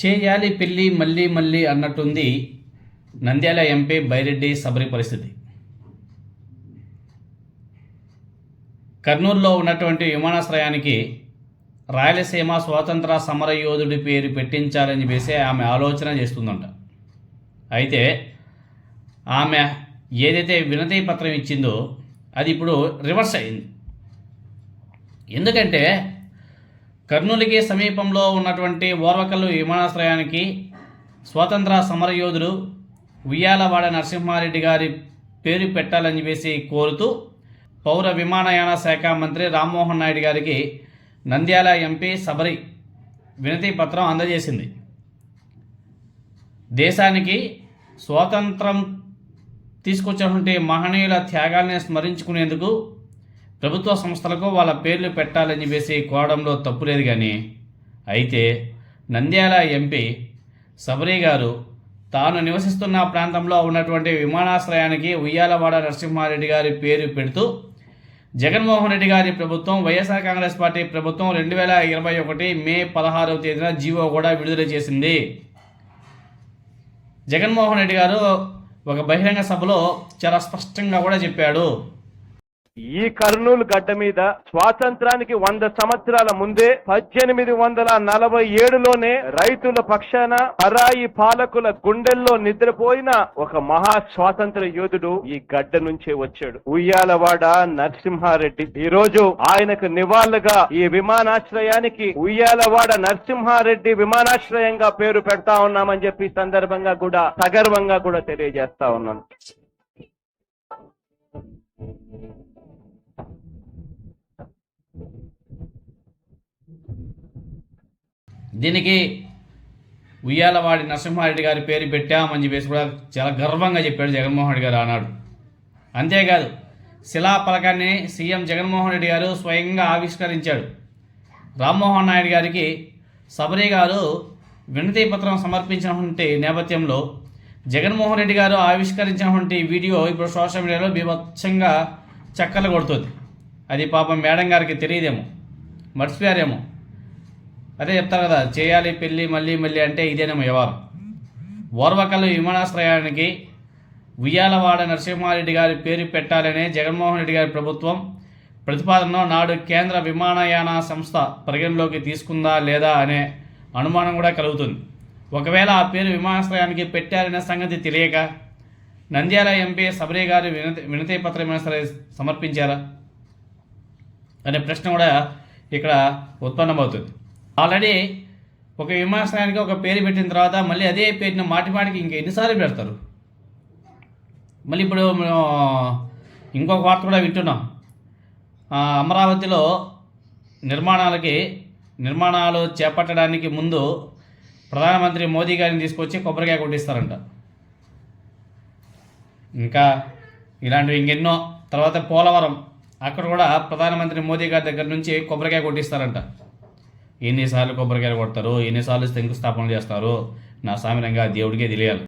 చేయాలి పెళ్ళి మళ్ళీ మళ్ళీ అన్నట్టుంది నంద్యాల ఎంపీ బైరెడ్డి సబరి పరిస్థితి. కర్నూలులో ఉన్నటువంటి విమానాశ్రయానికి రాయలసీమ స్వాతంత్ర సమరయోధుడి పేరు పెట్టించాలని చెప్పేసి ఆమె ఆలోచన చేస్తుందంట. అయితే ఆమె ఏదైతే వినతి పత్రం ఇచ్చిందో అది ఇప్పుడు రివర్స్ అయింది. ఎందుకంటే కర్నూలుకి సమీపంలో ఉన్నటువంటి ఓర్వకల్లు విమానాశ్రయానికి స్వాతంత్ర సమరయోధుడు ఉయ్యాలవాడ నరసింహారెడ్డి గారి పేరు పెట్టాలని చెప్పేసి కోరుతూ పౌర విమానయాన శాఖ మంత్రి రామ్మోహన్ నాయుడు గారికి నంద్యాల ఎంపీ సబరి వినతి పత్రం అందజేసింది. దేశానికి స్వాతంత్రం తీసుకొచ్చినటువంటి మహనీయుల త్యాగాల్ని స్మరించుకునేందుకు ప్రభుత్వ సంస్థలకు వాళ్ళ పేర్లు పెట్టాలని చెప్పేసి కోవడంలో తప్పు లేదు కానీ అయితే నంద్యాల ఎంపీ సబరి గారు తాను నివసిస్తున్న ప్రాంతంలో ఉన్నటువంటి విమానాశ్రయానికి ఉయ్యాలవాడ నరసింహారెడ్డి గారి పేరు పెడుతూ జగన్మోహన్ రెడ్డి గారి ప్రభుత్వం వైఎస్ఆర్ కాంగ్రెస్ పార్టీ ప్రభుత్వం రెండు వేల ఇరవై ఒకటి మే పదహారవ తేదీన జీవో కూడా విడుదల చేసింది. జగన్మోహన్ రెడ్డి గారు ఒక బహిరంగ సభలో చాలా స్పష్టంగా కూడా చెప్పాడు. ఈ కర్నూలు గడ్డ మీద స్వాతంత్రానికి వంద సంవత్సరాల ముందే పద్దెనిమిది వందల నలభై ఏడులోనే రైతుల పక్షాన పరాయి పాలకుల గుండెల్లో నిద్రపోయిన ఒక మహా స్వాతంత్ర యోధుడు ఈ గడ్డ నుంచే వచ్చాడు. ఉయ్యాలవాడ నరసింహారెడ్డి. ఈ రోజు ఆయనకు నివాళులుగా ఈ విమానాశ్రయానికి ఉయ్యాలవాడ నరసింహారెడ్డి విమానాశ్రయంగా పేరు పెడతా ఉన్నామని చెప్పి సందర్భంగా కూడా సగర్వంగా కూడా తెలియజేస్తా ఉన్నాను. దీనికి ఉయ్యాలవాడి నరసింహారెడ్డి గారి పేరు పెట్టామని చెప్పేసి కూడా చాలా గర్వంగా చెప్పాడు జగన్మోహన్ రెడ్డి గారు ఆనాడు. అంతేకాదు శిలా పలకాన్ని సీఎం జగన్మోహన్ రెడ్డి గారు స్వయంగా ఆవిష్కరించాడు. రామ్మోహన్ నాయుడు గారికి సబరి గారు వినతి పత్రం సమర్పించినటువంటి నేపథ్యంలో జగన్మోహన్ రెడ్డి గారు ఆవిష్కరించినటువంటి వీడియో ఇప్పుడు సోషల్ మీడియాలో బీభత్సంగా చక్కలు కొడుతుంది. అది పాపం మేడం గారికి తెలియదేమో మర్చిపోయారేమో. అదే చెప్తారు కదా చేయాలి పెళ్ళి మళ్ళీ మళ్ళీ అంటే ఇదేనే వ్యవహారం ఓర్వకల్లు విమానాశ్రయానికి ఉయ్యాలవాడ నరసింహారెడ్డి గారి పేరు పెట్టాలనే జగన్మోహన్ రెడ్డి గారి ప్రభుత్వం ప్రతిపాదనను నాడు కేంద్ర విమానయాన సంస్థ పరిగణలోకి తీసుకుందా లేదా అనే అనుమానం కూడా కలుగుతుంది. ఒకవేళ ఆ పేరు విమానాశ్రయానికి పెట్టారనే సంగతి తెలియక నంద్యాల ఎంపీ సబరి గారి వినతి వినతి పత్రం ఏమైనా సరే సమర్పించారా? అనే ప్రశ్న కూడా ఇక్కడ ఉత్పన్నమవుతుంది. ఆల్రెడీ ఒక విమానాశ్రయానికి ఒక పేరు పెట్టిన తర్వాత మళ్ళీ అదే పేరుని మాటి మాటికి ఇంక ఎన్నిసార్లు పెడతారు? మళ్ళీ ఇప్పుడు మేము ఇంకొక వార్త కూడా వింటున్నాం. అమరావతిలో నిర్మాణాలకి నిర్మాణాలు చేపట్టడానికి ముందు ప్రధానమంత్రి మోదీ గారిని తీసుకొచ్చి కొబ్బరికాయ కొట్టిస్తారంట. ఇంకా ఇలాంటివి ఇంకెన్నో. తర్వాత పోలవరం అక్కడ కూడా ప్రధానమంత్రి మోదీ గారి దగ్గర నుంచి కొబ్బరికాయ కొట్టిస్తారంట. ఎన్నిసార్లు కొబ్బరికాయలు కొడతారు ఎన్నిసార్లు శంకుస్థాపనలు చేస్తారు నా సామిరంగా దేవుడికే తెలియాలి.